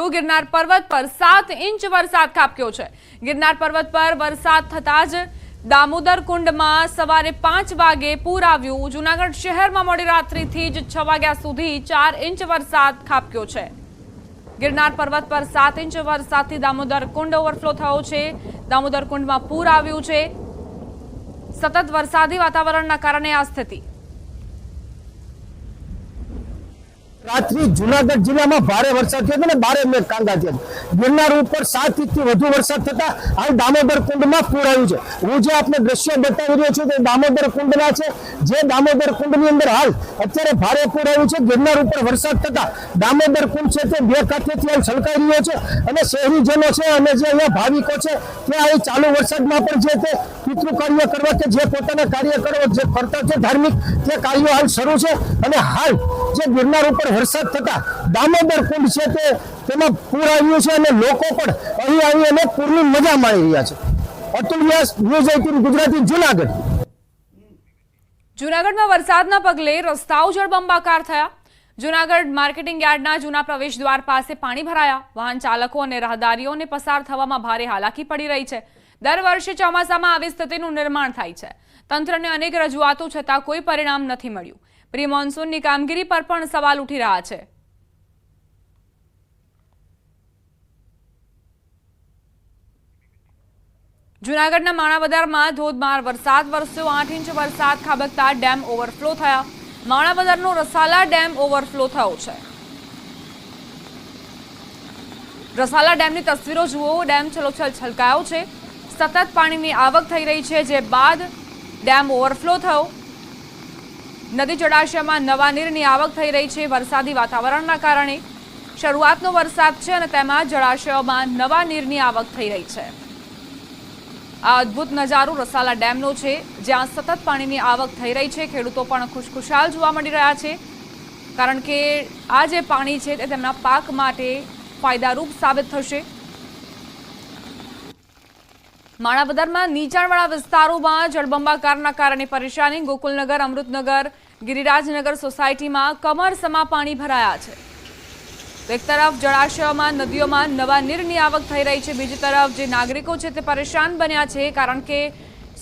આવ્યું ગિરનાર પર્વત પર સાત ઇંચ વરસાદ ખાબક્યો છે. ગિરનાર પર્વત પર વરસાદ થતા જ દામોદર કુંડમાં સવારે પાંચ વાગે પૂર આવ્યું. જુનાગઢ શહેરમાં મોડી રાત્રિથી જ છ વાગ્યા સુધી ચાર ઇંચ વરસાદ ખાબક્યો છે. ગિરનાર પર્વત પર સાત ઇંચ વરસાદથી દામોદર કુંડ ઓવરફ્લો થયો છે. દામોદર કુંડમાં પૂર આવ્યું છે. સતત વરસાદી વાતાવરણના કારણે આ સ્થિતિ રાત્રિ જુનાગઢ જિલ્લામાં ભારે વરસાદ થયો હતો ને બારે મેઘ કાંગા છે. ગિરનાર ઉપર સાત ઇંચથી વધુ વરસાદ થતા હાલ દામોદર કુંડમાં પૂર આવ્યું છે. હું જે આપને દ્રશ્ય બતાવી રહ્યો છું તે દામોદર કુંડના છે. જે દામોદર કુંડની અંદર હાલ અત્યારે ભારે પૂર આવ્યું છે. ગિરનાર ઉપર વરસાદ થતા દામોદર કુંડ છે તે બે કાંઠેથી હાલ છલકાઈ રહ્યો છે અને શહેરીજનો છે અને જે અહીંયા ભાવિકો છે તે અહીં ચાલુ વરસાદમાં પણ જે તે પિતૃ કાર્ય કરવા કે જે પોતાના કાર્ય કરવા જે કરતા છે ધાર્મિક તે કાર્યો હાલ શરૂ છે અને હાલ જે ગિરનાર ઉપર વરસાદ થતા દામોદર કુંડ છે તે, તેમાં પૂર આવ્યું છે અને લોકો પણ અહીં આવી અને પૂરની મજા માણી રહ્યા છે. Atul Vyas, news eighteen Gujarati, Junagadh. જુનાગઢમાં વરસાદના પગલે રસ્તાઓ જળબંબાકાર થયા. જુનાગઢ માર્કેટિંગ યાર્ડના જૂના પ્રવેશ દ્વાર પાસે પાણી ભરાયા. વાહન ચાલકો અને રાહદારીઓને પસાર થવામાં ભારે હાલાકી પડી રહી છે. દર વર્ષે ચોમાસામાં આવી સ્થિતિનું નિર્માણ થાય છે. તંત્રને અનેક રજૂઆતો છતાં કોઈ પરિણામ નથી મળ્યું. પ્રી મોન્સૂનની કામગીરી પર પણ સવાલ ઉઠી રહ્યા છે. જૂનાગઢના માણાવદરમાં ધોધમાર વરસાદ વરસ્યો. આઠ ઇંચ વરસાદ ખાબકતા ડેમ ઓવરફ્લો થયા. માણાવદરનો રસાલા ડેમ ઓવરફ્લો થયો છે. રસાલા ડેમની તસવીરો જુઓ. ડેમ છલોછલ છલકાયો છે. સતત પાણીની આવક થઈ રહી છે, જે બાદ ડેમ ઓવરફ્લો થયો. નદી જળાશયમાં નવા નીરની આવક થઈ રહી છે. વરસાદી વાતાવરણના કારણે શરૂઆતનો વરસાદ છે અને તેમાં જળાશયોમાં નવા નીરની આવક થઈ રહી છે. આ અદ્ભુત નજારો રસાલા ડેમનો છે, જ્યાં સતત પાણીની આવક થઈ રહી છે. ખેડૂતો પણ ખુશખુશાલ જોવા મળી રહ્યા છે, કારણ કે આ જે પાણી છે તે તેમના પાક માટે ફાયદારૂપ સાબિત થશે. માણાવદરમાં નીચાણવાળા વિસ્તારોમાં જળબંબાકારના કારણે પરેશાની ગોકુલનગર, અમૃતનગર, ગિરિરાજનગર સોસાયટીમાં કમરસમા પાણી ભરાયા છે. એક તરફ જળાશયોમાં, નદીઓમાં નવા નીરની આવક થઈ રહી છે. બીજી તરફ જે નાગરિકો છે તે પરેશાન બન્યા છે, કારણ કે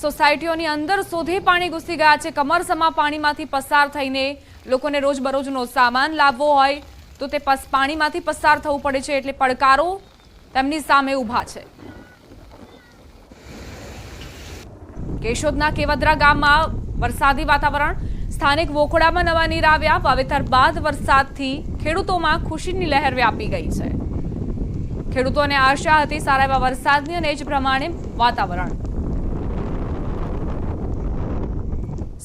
સોસાયટીઓની અંદર સુધી પાણી ઘૂસી ગયા છે. કમરસમા પાણીમાંથી પસાર થઈને લોકોને રોજબરોજનો સામાન લાવવો હોય તો તે પાણીમાંથી પસાર થવું પડે છે, એટલે પડકારો તેમની સામે ઊભા છે. કેશોદના કેવદરા ગામમાં વરસાદી વાતાવરણ. સ્થાનિક વોખડામાં નવા નીર આવ્યા. વાવેતર બાદ વરસાદથી ખેડૂતોમાં ખુશીની લહેર વ્યાપી ગઈ છે. ખેડૂતોને આશા હતી સારા એવા વરસાદની અને જ પ્રમાણે વાતાવરણ.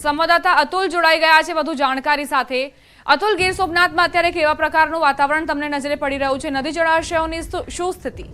સંવાદદાતા અતુલ જોડાઈ ગયા છે વધુ જાણકારી સાથે. અતુલ, ગીર સોમનાથમાં અત્યારે કેવા પ્રકારનું વાતાવરણ તમને નજરે પડી રહ્યું છે? નદી જળાશયોની શું સ્થિતિ?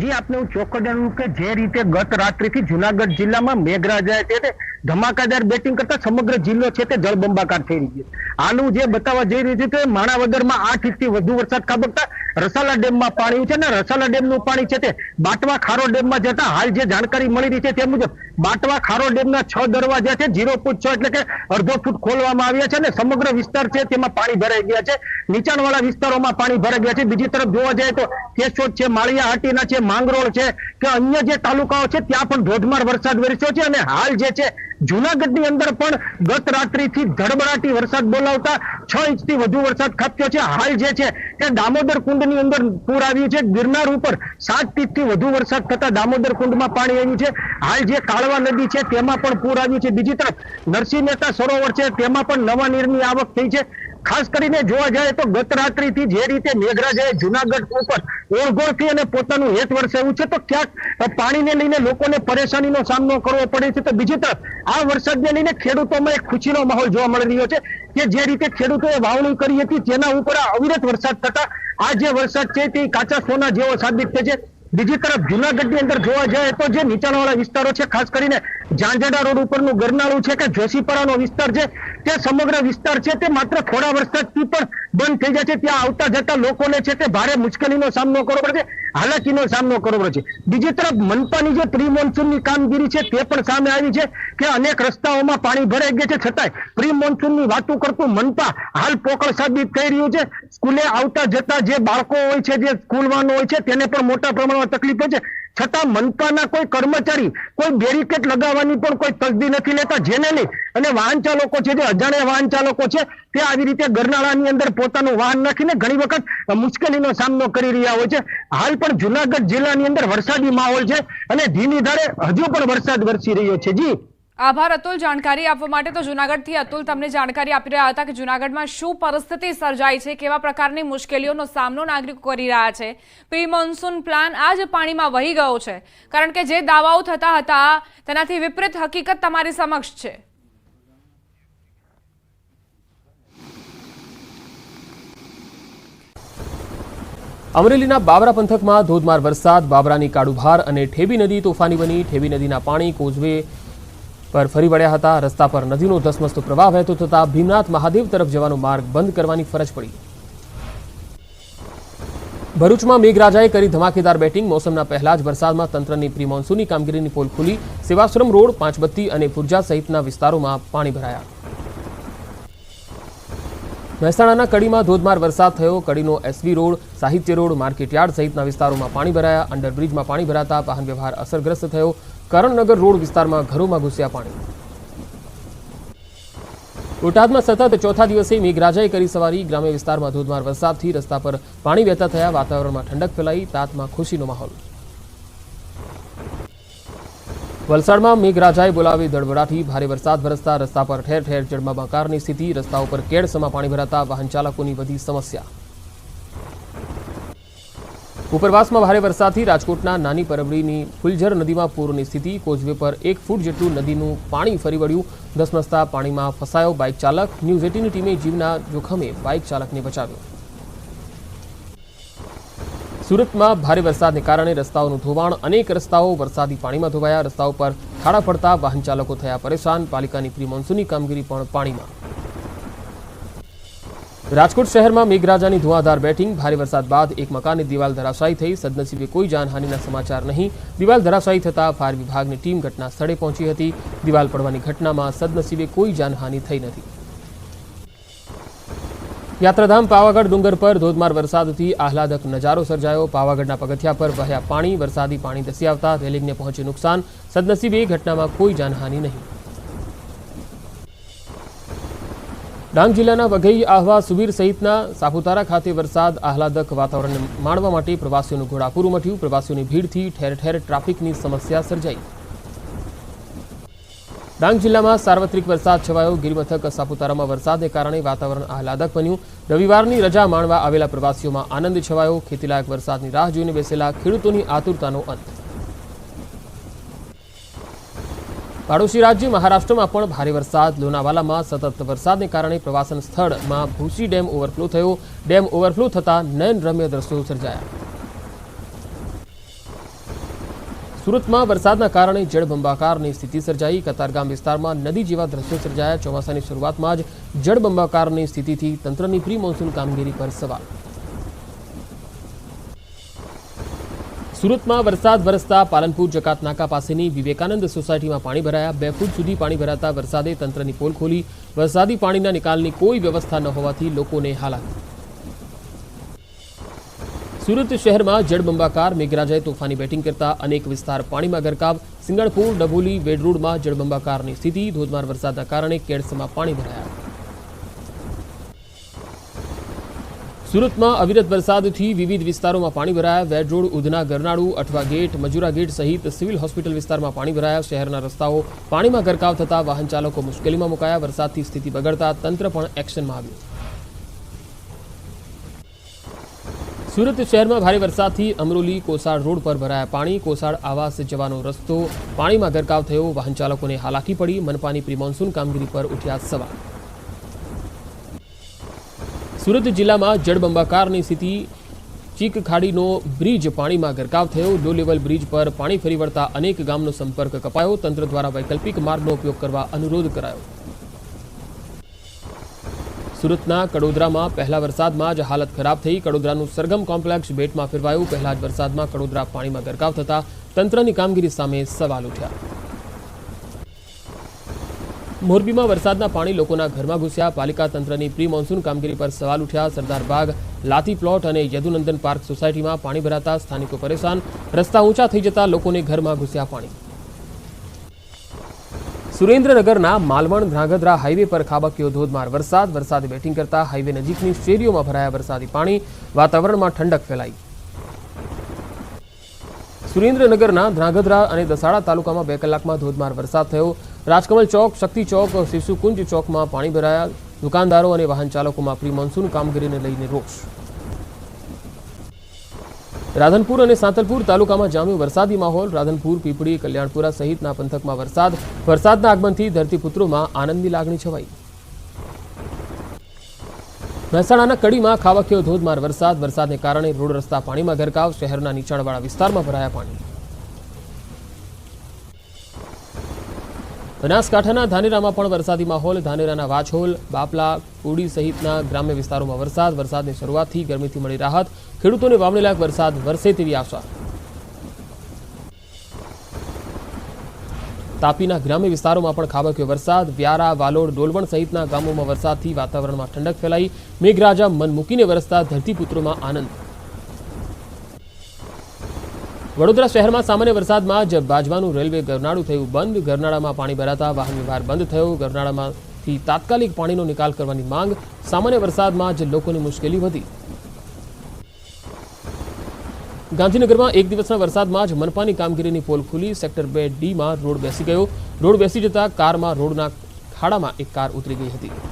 જી આપને હું ચોખ્ખો જણાવું કે જે રીતે ગત રાત્રિથી જુનાગઢ જિલ્લામાં મેઘરાજાએ તે ધમાકાદાર બેટિંગ કરતા સમગ્ર જિલ્લો છે તે જળબંબાકાર થઈ રહ્યો છે. હાલ જે બતાવવા જઈ રહ્યું છે કે માણાવદરમાં આઠ ઇંચથી વધુ વરસાદ ખાબકતા રસાલા ડેમમાં પાણી છે ને રસાલા ડેમનું પાણી છે તે બાટવા ખારો ડેમમાં જતા હાલ જે જાણકારી મળી રહી છે તે મુજબ બાટવા ખારો ડેમના છ દરવાજા છે ઝીરો ફૂટ છ એટલે કે અડધો ફૂટ ખોલવામાં આવ્યા છે અને સમગ્ર વિસ્તાર છે તેમાં પાણી ભરાઈ ગયા છે. નીચાણવાળા વિસ્તારોમાં પાણી ભરાઈ ગયા છે. બીજી તરફ જોવા જાય તો કેશોદ છે, માળિયા હાટીના છે, માંગરોળ છે કે અન્ય જે તાલુકાઓ છે ત્યાં પણ ધોધમાર વરસાદ વરસ્યો છે અને હાલ જે છે જુનાગઢની અંદર પણ ગત રાત્રિથી ધડબડાટી વરસાદ બોલાવતા છ ઇંચથી વધુ વરસાદ ખાબક્યો છે. હાલ જે છે તે દામોદર કુંડની અંદર પૂર આવ્યું છે. ગિરનાર ઉપર સાત ઇંચથી વધુ વરસાદ થતા દામોદર કુંડમાં પાણી આવ્યું છે. હાલ જે કાળવા નદી છે તેમાં પણ પૂર આવ્યું છે. બીજી તરફ નરસિંહ મહેતા સરોવર છે તેમાં પણ નવા નીરની આવક થઈ છે. ખાસ કરીને જોવા જાય તો ગત રાત્રિથી જે રીતે મેઘરાજાએ જુનાગઢ ઉપર ઓળઘોળથી અને પોતાનું હેત વરસાવ્યું છે, તો ક્યાંક પાણીને લઈને લોકોને પરેશાનીનો સામનો કરવો પડે છે. તો બીજી તરફ, આ વરસાદને લઈને ખેડૂતોમાં એક ખુશીનો માહોલ જોવા મળી રહ્યો છે કે જે રીતે ખેડૂતોએ વાવણી કરી હતી, તેના ઉપર આ અવિરત વરસાદ થતા, આ જે વરસાદ છે, તે કાચા સોના જેવો સાબિત થશે બીજી તરફ, જુનાગઢની અંદર જોવા જાય તો જે નીચાણવાળા વિસ્તારો છે, ખાસ કરીને ઝાંઝડા રોડ ઉપરનું ગરનાળું છે કે જોશીપરાનો વિસ્તાર છે તે સમગ્ર વિસ્તાર છે તે માત્ર થોડા વરસાદથી પણ બંધ થઈ જાય છે. ત્યાં આવતા જતા લોકોને છે તે ભારે મુશ્કેલીનો સામનો કરવો પડે છે, હાલાકીનો સામનો કરવો પડે છે. બીજી તરફ મનપાની જે પ્રી મોન્સૂનની કામગીરી છે તે પણ સામે આવી છે કે અનેક રસ્તાઓમાં પાણી ભરાઈ ગયા છે. છતાંય પ્રી મોન્સૂનની વાતો કરતું મનપા હાલ પોકળ સાબિત થઈ રહ્યું છે. સ્કૂલે આવતા જતા જે બાળકો હોય છે, જે સ્કૂલ વાહનો હોય છે, તેને પણ મોટા પ્રમાણમાં તકલીફ છે. છતાં મનપાના કોઈ કર્મચારી, કોઈ બેરિકેટ લગાવવાની પણ કોઈ તસદી નથી લેતા. જેને લઈ અને વાહન ચાલકો છે જે અજાણ્યા વાહન ચાલકો છે, તે આવી રીતે ગરનાળાની અંદર પોતાનું વાહન નાખીને ઘણી વખત મુશ્કેલીનો સામનો કરી રહ્યા હોય છે. હાલ પણ જુનાગઢ જિલ્લાની અંદર વરસાદી માહોલ છે અને ધીમી ધારે હજુ પણ વરસાદ વરસી રહ્યો છે. જી. આભાર અતુલ જાણકારી આપવા માટે. તો જુનાગઢથી અતુલ તમને જાણકારી આપી રહ્યા હતા કે જુનાગઢમાં શું પરિસ્થિતિ સર્જાઈ છે, કેવા પ્રકારની મુશ્કેલીઓનો સામનો નાગરિકો કરી રહ્યા છે. પ્રી મોન્સૂન પ્લાન આજ પાણીમાં વહી ગયો છે. કારણ કે જે દાવાઓ થતા હતા, તેનાથી વિપરીત હકીકત તમારી સમક્ષ છે. અમરેલીના બાબરા પંથકમાં ધોધમાર વરસાદ બાબરાની કાળુભાર અને ઠેબી નદી તોફાની બની. ઠેબી નદીના પાણી કોઝવે પર ફરી વળ્યા હતા. રસ્તા પર નદીનો ધસમસતો પ્રવાહ વહેતો થતાં ભીમનાથ મહાદેવ તરફ જવાનો માર્ગ બંધ કરવાની ફરજ પડી. ભરૂચમાં મેઘરાજાએ કરી ધમાકેદાર બેટિંગ. મોસમના પહેલા જ વરસાદમાં તંત્રની પ્રી મોન્સૂનની કામગીરીની પોલ ખુલી. સેવાશ્રમ રોડ, પાંચબત્તી અને પુરજા સહિતના વિસ્તારોમાં પાણી ભરાયા. મહેસાણાના કડીમાં ધોધમાર વરસાદ થયો. કડીનો એસવી રોડ, સાહિત્ય રોડ માર્કેટયાર્ડ સહિતના વિસ્તારોમાં પાણી ભરાયા. અંડરબ્રિજમાં પાણી ભરાતા વાહન વ્યવહાર અસરગ્રસ્ત થયો. કરણનગર રોડ વિસ્તારમાં ઘરોમાં ઘૂસ્યા પાણી. બોટાદમાં સતત ચોથા દિવસે મેઘરાજાએ કરી સવારી. ગ્રામ્ય વિસ્તારમાં ધોધમાર વરસાદથી રસ્તા પર પાણી વહેતા થયા. વાતાવરણમાં ઠંડક ફેલાઈ. તાતમાં ખુશીનો માહોલ. વલસાડમાં મેઘરાજાએ બોલાવી દળવડાથી ભારે વરસાદ વરસતા રસ્તા પર ઠેર ઠેર જળમાબાકારની સ્થિતિ, રસ્તા ઉપર કેડસમાં પાણી ભરાતા વાહન ચાલકોની વધી સમસ્યા. ઉપરવાસમાં ભારે વરસાદથી રાજકોટના નાની પરબડીની ફુલઝર નદીમાં પૂરની સ્થિતિ, કોઝવે પર એક ફૂટ જેટલું નદીનું પાણી ફરી વળ્યું. ધસમસતા પાણીમાં ફસાયો બાઇક ચાલક, ન્યૂઝ એટીની ટીમે જીવના જોખમે બાઇક ચાલકને બચાવ્યો. સુરતમાં ભારે વરસાદને કારણે રસ્તાઓનું ધોવાણ, અનેક રસ્તાઓ વરસાદી પાણીમાં ધોવાયા. રસ્તાઓ પર ખાડા પડતા વાહન ચાલકો થયા પરેશાન. પાલિકાની પ્રી કામગીરી પણ પાણીમાં. રાજકોટ શહેરમાં મેઘરાજાની ધુઆધાર બેટિંગ. ભારે વરસાદ બાદ એક મકાનની દિવાલ ધરાશાયી થઈ. સદનસીબે કોઈ જાનહાનિના સમાચાર નહીં. દિવાલ ધરાશાયી થતાં ફાયર વિભાગની ટીમ ઘટના સ્થળે પહોંચી હતી. દિવાલ પડવાની ઘટનામાં સદનસીબે કોઈ જાનહાનિ થઈ નથી. યાત્રાધામ પાવાગઢ ડુંગર પર ધોધમાર વરસાદથી આહલાદક નજારો સર્જાયો. પાવાગઢના પગથિયા પર વહ્યા પાણી, વરસાદી પાણી ધસી આવતા રેલિંગને પહોંચ્યું નુકસાન. સદનસીબે ઘટનામાં કોઈ જાનહાનિ નહીં. ડાંગ જિલ્લાના વઘઈ આહવા સુબીર સહિતના સાપુતારા ખાતે વરસાદ, આહલાદક વાતાવરણને માણવા માટે પ્રવાસીઓનું ઘોડાપૂર ઉમટ્યું પ્રવાસીઓની ભીડથી ઠેર ઠેર ટ્રાફિકની સમસ્યા સર્જાઈ. ડાંગ જિલ્લામાં સાર્વત્રિક વરસાદ છવાયો. ગિરમથક, સાપુતારામાં વરસાદને કારણે વાતાવરણ આહલાદક બન્યું. રવિવારની રજા માણવા આવેલા પ્રવાસીઓમાં આનંદ છવાયો. ખેતીલાયક વરસાદની રાહ જોઈને બેસેલા ખેડૂતોની આતુરતાનો અંત. પાડોશી રાજ્ય મહારાષ્ટ્રમાં પણ ભારે વરસાદ. લોનાવાલામાં સતત વરસાદને કારણે પ્રવાસન સ્થળમાં ભૂસી ડેમ ઓવરફ્લો થયો. ડેમ ઓવરફ્લો થતાં નયનરમ્ય દ્રશ્યો સર્જાયા. સુરતમાં વરસાદના કારણે જળબંબાકારની સ્થિતિ સર્જાઈ. કતારગામ વિસ્તારમાં નદી જેવા દ્રશ્યો સર્જાયા. ચોમાસાની શરૂઆતમાં જ જળબંબાકારની સ્થિતિથી તંત્રની પ્રી મોન્સૂન કામગીરી પર સવાલ. સુરતમાં વરસાદ વરસતા પાલનપુર, જકાત, નાકા પાસેની વિવેકાનંદ સોસાયટીમાં પાણી ભરાયા. બે ફૂટ સુધી પાણી ભરાતા વરસાદે તંત્રની પોલ ખોલી. વરસાદી પાણીના નિકાલની કોઈ વ્યવસ્થા ન હોવાથી લોકોને હાલાકી. સુરત શહેરમાં જળબંબાકાર મેઘરાજાએ તોફાની બેટિંગ કરતા અનેક વિસ્તાર પાણીમાં ગરકાવ. સિંગણપુર, ડભોલી વેડરોડમાં જળબંબાકારની સ્થિતિ. ધોધમાર વરસાદના કારણે કેડસમાં પાણી ભરાયા. સુરતમાં અવિરત વરસાદથી વિવિધ વિસ્તારોમાં પાણી ભરાયા. વેડરોડ ઉધના, ગરનાળુ, અઠવા ગેટ, મજુરા ગેટ સહિત સિવિલ હોસ્પિટલ વિસ્તારમાં પાણી ભરાયા. શહેરના રસ્તાઓ પાણીમાં ગરકાવ થતા વાહન ચાલકો મુશ્કેલીમાં મુકાયા. વરસાદથી સ્થિતિ બગડતા તંત્ર પણ એક્શનમાં આવ્યું. સુરત શહેરમાં ભારે વરસાદથી અમરોલી કોસાડ રોડ પર ભરાયા પાણી. કોસાડ આવાસ જવાનો રસ્તો પાણીમાં ગરકાવ થયો. વાહન ચાલકોને હાલાકી પડી. મનપાની પ્રી કામગીરી પર ઉઠ્યા સવાલ. સુરત જિલ્લામાં જળબંબાકારની સ્થિતિ ચીક ખાડીનો બ્રિજ પાણીમાં ગરકાવ થયો. લો લેવલ બ્રિજ પર પાણી ફરી વળતા અનેક ગામનો સંપર્ક કપાયો. તંત્ર દ્વારા વૈકલ્પિક માર્ગનો ઉપયોગ કરવા અનુરોધ કરાયો. સુરતના કડોદરામાં પહેલા વરસાદમાં જ હાલત ખરાબ થઈ. કડોદરાનું સરગમ કોમ્પ્લેક્ષ બેટમાં ફેરવાયું. પહેલા જ વરસાદમાં કડોદરા પાણીમાં ગરકાવ થતા તંત્રની કામગીરી સામે સવાલ ઉઠ્યા. મોરબીમાં વરસાદના પાણી લોકોના ઘરમાં ઘૂસ્યા. પાલિકા તંત્રની પ્રી મોન્સૂન કામગીરી પર સવાલ ઉઠ્યા. સરદાર બાગ, લાતી પ્લોટ અને યદુનંદન પાર્ક સોસાયટીમાં પાણી ભરાતા સ્થાનિકો પરેશાન. રસ્તા ઊંચા થઈ જતા લોકોને ઘરમાં ઘૂસ્યા પાણી. સુરેન્દ્રનગરના માલવણ ધ્રાંગધ્રા હાઈવે પર ખાબક્યો ધોધમાર વરસાદ. વરસાદે બેટિંગ કરતા હાઈવે નજીકની શેરીઓમાં ભરાયા વરસાદી પાણી. વાતાવરણમાં ઠંડક ફેલાઈ. સુરેન્દ્રનગરના ધ્રાંગધ્રા અને દસાડા તાલુકામાં બે કલાકમાં ધોધમાર વરસાદ થયો. રાજકમલ ચોક, શક્તિ ચોક શિશુકુંજ ચોકમાં પાણી ભરાયા. દુકાનદારો અને વાહન ચાલકોમાં પ્રી મોન્સૂન કામગીરીને લઈને રોષ. રાધનપુર અને સાંતલપુર તાલુકામાં જામ્યો વરસાદી માહોલ. રાધનપુર, પીપળી, કલ્યાણપુરા સહિતના પંથકમાં વરસાદ. વરસાદના આગમનથી ધરતીપુત્રોમાં આનંદની લાગણી છવાઈ. મહેસાણાના કડીમાં ખાબક્યો ધોધમાર વરસાદ. વરસાદને કારણે રોડ રસ્તા પાણીમાં ગરકાવ. શહેરના નીચાણવાળા વિસ્તારમાં ભરાયા પાણી. બનાસકાંઠાના ધાનેરામાં પણ વરસાદી માહોલ, ધાનેરાના વાછોલ, બાપલા, કોડી સહિતના ગ્રામ્ય વિસ્તારોમાં વરસાદ, વરસાદની શરૂઆતથી ગરમીથી મળી રાહત, ખેડૂતોને વાવણીલાયક વરસાદ વરસે તેવી આશા. તાપીના ગ્રામ્ય વિસ્તારોમાં પણ ખાબક્યો વરસાદ, વ્યારા, વાલોડ, ડોલવણ સહિતના ગામોમાં વરસાદથી વાતાવરણમાં ઠંડક ફેલાઈ, મેઘરાજા મન મૂકીને વરસતા ધરતીપુત્રોમાં આનંદ. વડોદરા શહેરમાં સામાન્ય વરસાદમાં જ બાજવાનું રેલવે ગરનાળું થયું બંધ. ગરનાળામાં પાણી ભરાતા વાહન વ્યવહાર બંધ થયો. ગરનાળામાંથી તાત્કાલિક પાણીનો નિકાલ કરવાની માંગ સામાન્ય વરસાદમાં જ લોકોની મુશ્કેલી વધી. ગાંધીનગરમાં એક દિવસના વરસાદમાં જ મનપાની કામગીરીની પોલ ખુલી. સેક્ટર બે ડીમાં રોડ બેસી ગયો. રોડ બેસી જતા કારમાં રોડના ખાડામાં એક કાર ઉતરી ગઈ હતી.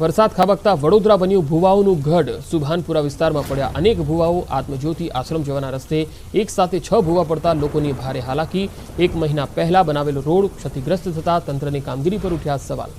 વરસાદ ખાબકતા વડોદરા બન્યું ભુવાઓનું ગઢ. સુભાનપુરા વિસ્તારમાં પડ્યા અનેક ભુવાઓ. આત્મજ્યોતિ આશ્રમ જવાના રસ્તે એક સાથે છ ભુવા પડતા લોકોની ભારે હાલાકી. એક મહિના પહેલા બનાવેલો રોડ ક્ષતિગ્રસ્ત થતા તંત્રની કામગીરી પર ઉઠ્યા સવાલ.